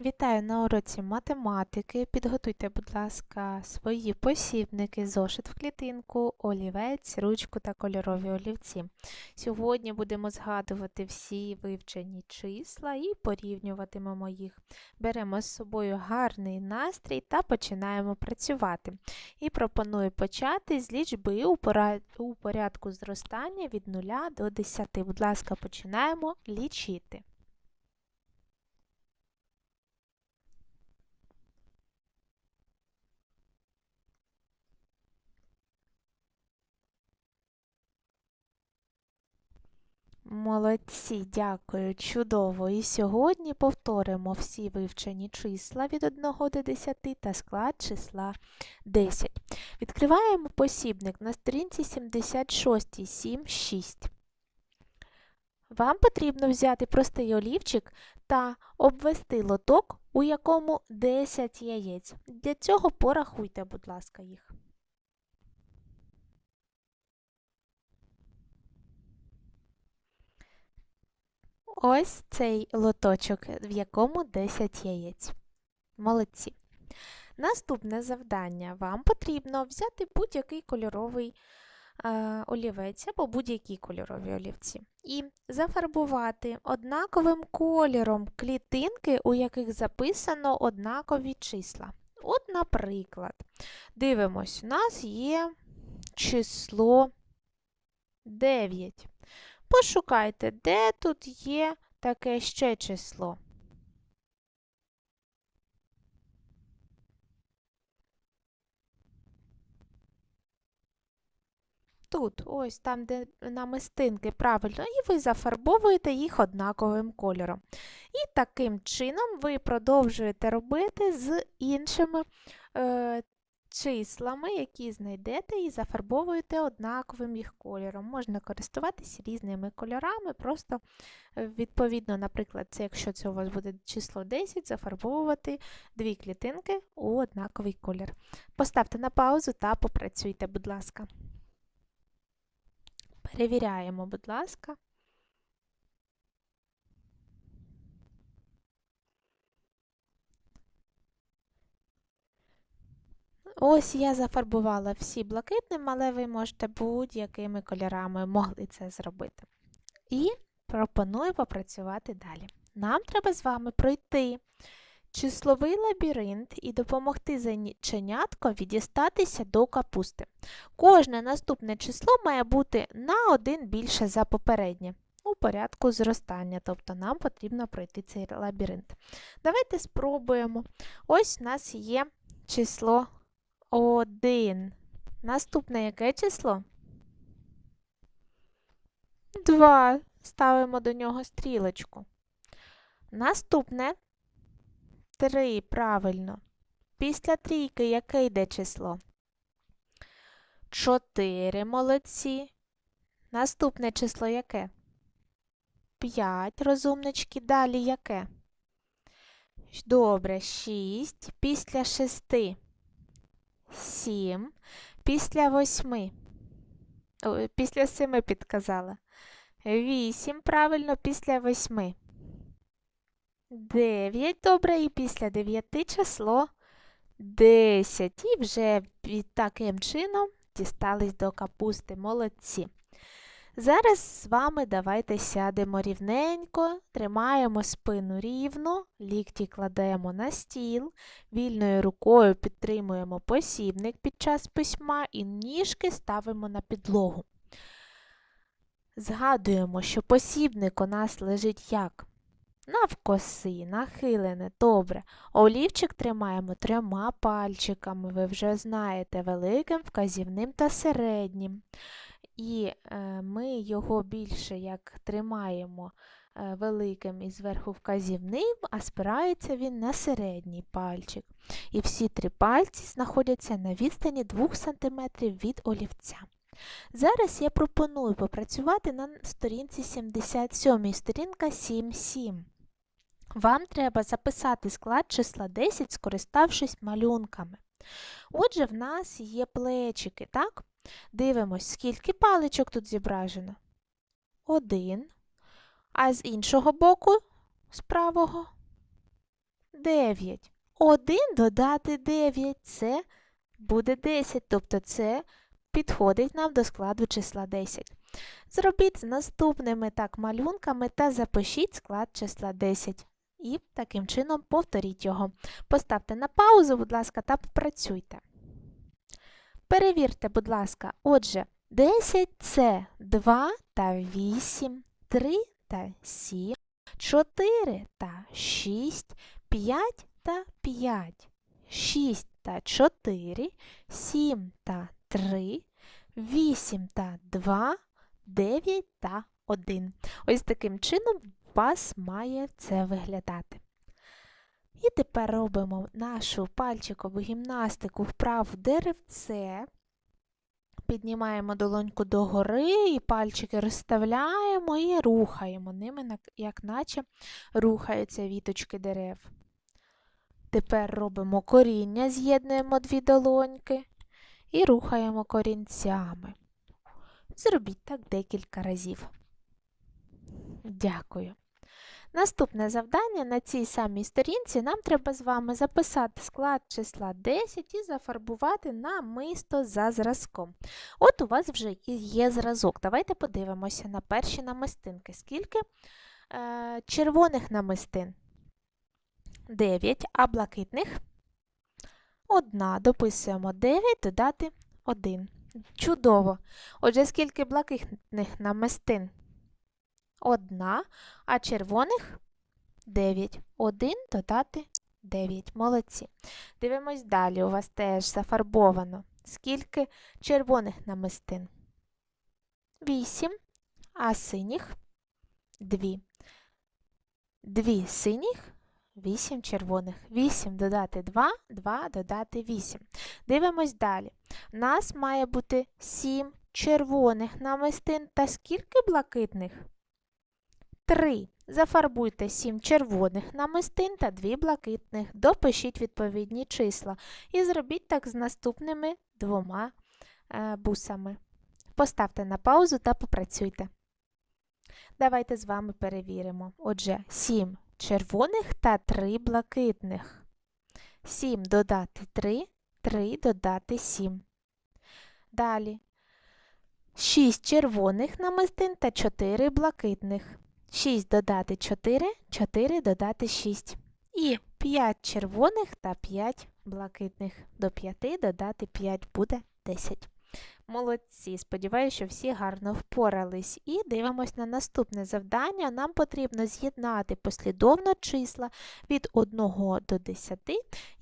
Вітаю на уроці математики. Підготуйте, будь ласка, свої посібники, зошит в клітинку, олівець, ручку та кольорові олівці. Сьогодні будемо згадувати всі вивчені числа і порівнюватимемо їх. Беремо з собою гарний настрій та починаємо працювати. І пропоную почати з лічби у порядку зростання від 0 до 10. Будь ласка, починаємо лічити. Молодці, дякую, чудово. І сьогодні повторимо всі вивчені числа від 1 до 10 та склад числа 10. Відкриваємо посібник на сторінці 76 7, 6. Вам потрібно взяти простий олівчик та обвести лоток, у якому 10 яєць. Для цього порахуйте, будь ласка, їх. Ось цей лоточок, в якому 10 яєць. Молодці. Наступне завдання. Вам потрібно взяти будь-який кольоровий е, олівець або будь-які кольорові олівці і зафарбувати однаковим кольором клітинки, у яких записано однакові числа. От, наприклад, дивимось, у нас є число 9. Пошукайте, де тут є таке ще число. Тут, ось там, де намистинки, правильно, і ви зафарбовуєте їх однаковим кольором. І таким чином ви продовжуєте робити з іншими е, числами, які знайдете, і зафарбовуєте однаковим їх кольором. Можна користуватися різними кольорами, просто е, відповідно, наприклад, це, якщо це у вас буде число 10, зафарбовувати дві клітинки у однаковий колір. Поставте на паузу та попрацюйте, будь ласка. Перевіряємо, будь ласка. Ось я зафарбувала всі блакитним, але ви можете будь-якими кольорами могли це зробити. І пропоную попрацювати далі. Нам треба з вами пройти числовий лабіринт і допомогти зайченятко відістатися до капусти. Кожне наступне число має бути на один більше за попереднє. У порядку зростання, тобто нам потрібно пройти цей лабіринт. Давайте спробуємо. Ось у нас є число 1. Наступне яке число? 2. Ставимо до нього стрілочку. Наступне 3, правильно. Після трійки яке йде число? 4, молодці. Наступне число яке? 5, розумнички. Далі яке? Добре, 6. Після 6. 7. Після восьми. Після семи підказала. Вісім, правильно, після 8. 9, добре, і після дев'яти число 10. І вже таким чином дістались до капусти. Молодці. Зараз з вами давайте сядемо рівненько, тримаємо спину рівно, лікті кладемо на стіл, вільною рукою підтримуємо посібник під час письма і ніжки ставимо на підлогу. Згадуємо, що посібник у нас лежить як? Навкоси, нахилене, добре. Олівчик тримаємо трьома пальчиками, ви вже знаєте, великим, вказівним та середнім. І е, ми його більше як тримаємо е, великим і зверху вказівним, а спирається він на середній пальчик. І всі три пальці знаходяться на відстані 2 см від олівця. Зараз я пропоную попрацювати на сторінці 77, сторінка 7.7. Вам треба записати склад числа 10, скориставшись малюнками. Отже, в нас є плечики, так? Дивимось, скільки паличок тут зображено? Один. А з іншого боку, з правого? 9. 1 додати 9 це буде 10, тобто це підходить нам до складу числа 10. Зробіть з наступними так малюнками та запишіть склад числа 10. І таким чином повторіть його. Поставте на паузу, будь ласка, та попрацюйте. Перевірте, будь ласка, отже, 10 це 2 та 8, 3 та 7, 4 та 6, 5 та 5, 6 та 4, 7 та 3, 8 та 2, 9 та 1. Ось таким чином у вас має це виглядати. І тепер робимо нашу пальчикову гімнастику вправу деревце. Піднімаємо долоньку догори і пальчики розставляємо і рухаємо ними, як наче рухаються віточки дерев. Тепер робимо коріння, з'єднуємо дві долоньки і рухаємо корінцями. Зробіть так декілька разів. Дякую. Наступне завдання на цій самій сторінці нам треба з вами записати склад числа 10 і зафарбувати намисто за зразком. От у вас вже є зразок. Давайте подивимося на перші намистинки. Скільки е, червоних намистин? 9, а блакитних? Одна. Дописуємо 9, додати 1. Чудово. Отже, скільки блакитних намистин? Одна, а червоних 9. 1 додати 9. Молодці. Дивимось далі. У вас теж зафарбовано. Скільки червоних намистин? 8, а синіх 2. 2 синіх, 8 червоних. 8 додати 2, 2 додати 8. Дивимось далі. У нас має бути 7 червоних намистин та скільки блакитних? 3. Зафарбуйте 7 червоних намистин та 2 блакитних. Допишіть відповідні числа. І зробіть так з наступними двома е, бусами. Поставте на паузу та попрацюйте. Давайте з вами перевіримо. Отже, 7 червоних та 3 блакитних. 7 додати 3, 3 додати 7. Далі 6 червоних намистин та 4 блакитних. 6 додати 4, 4 додати 6. І 5 червоних та 5 блакитних. До 5 додати 5 буде 10. Молодці, сподіваюся, що всі гарно впорались. І дивимось на наступне завдання. Нам потрібно з'єднати послідовно числа від 1 до 10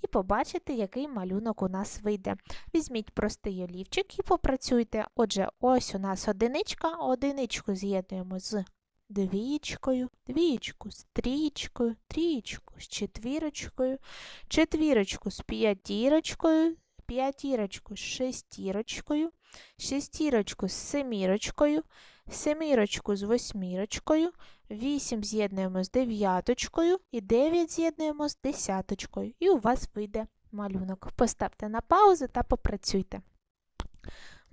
і побачити, який малюнок у нас вийде. Візьміть простий олівчик і попрацюйте. Отже, ось у нас одиничка, одиничку з'єднуємо з двічкою, двічку з трічкою, трічку з четвірочкою, четвірочку з п'ятірочкою, п'ятірочку з шестірочкою, шестірочку з семірочкою, семірочку з восьмірочкою, вісім з'єднуємо з дев'яточкою і дев'ять з'єднуємо з десяточкою. І у вас вийде малюнок. Поставте на паузу та попрацюйте.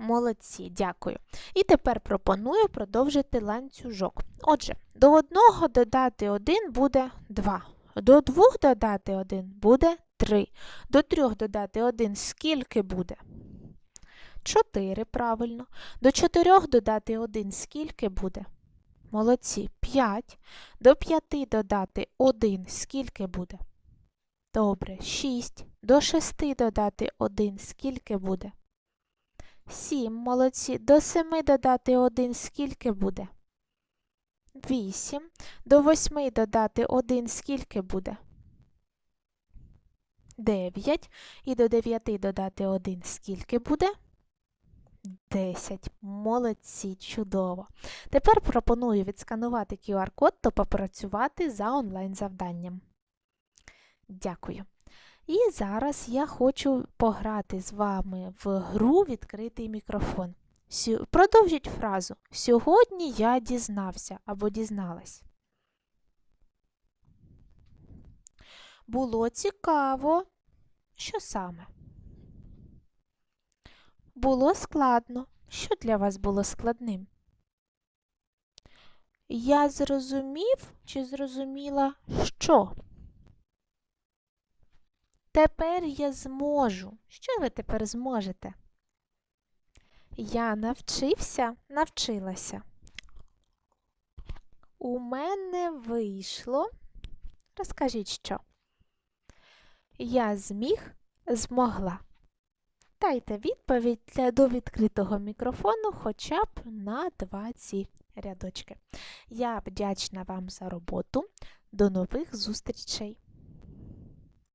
Молодці, дякую. І тепер пропоную продовжити ланцюжок. Отже, до одного додати 1 буде 2. До двох додати 1 буде 3. До трьох додати 1 скільки буде? 4, правильно. До 4 додати 1 скільки буде? Молодці, 5. До 5 додати 1 скільки буде? Добре, 6. До 6 додати 1 скільки буде? 7, молодці. До 7 додати 1 скільки буде? 8. До 8 додати 1 скільки буде? 9. І до 9 додати 1 скільки буде? 10. Молодці, чудово. Тепер пропоную відсканувати QR-код та попрацювати за онлайн-завданням. Дякую. І зараз я хочу пограти з вами в гру відкритий мікрофон. Продовжіть фразу. Сьогодні я дізнався або дізналась. Було цікаво. Що саме? Було складно. Що для вас було складним? Я зрозумів чи зрозуміла, що? Тепер я зможу. Що ви тепер зможете? Я навчився, навчилася. У мене вийшло. Розкажіть що? Я зміг, змогла. Дайте відповідь для до відкритого мікрофону хоча б на два ці рядочки. Я вдячна вам за роботу. До нових зустрічей!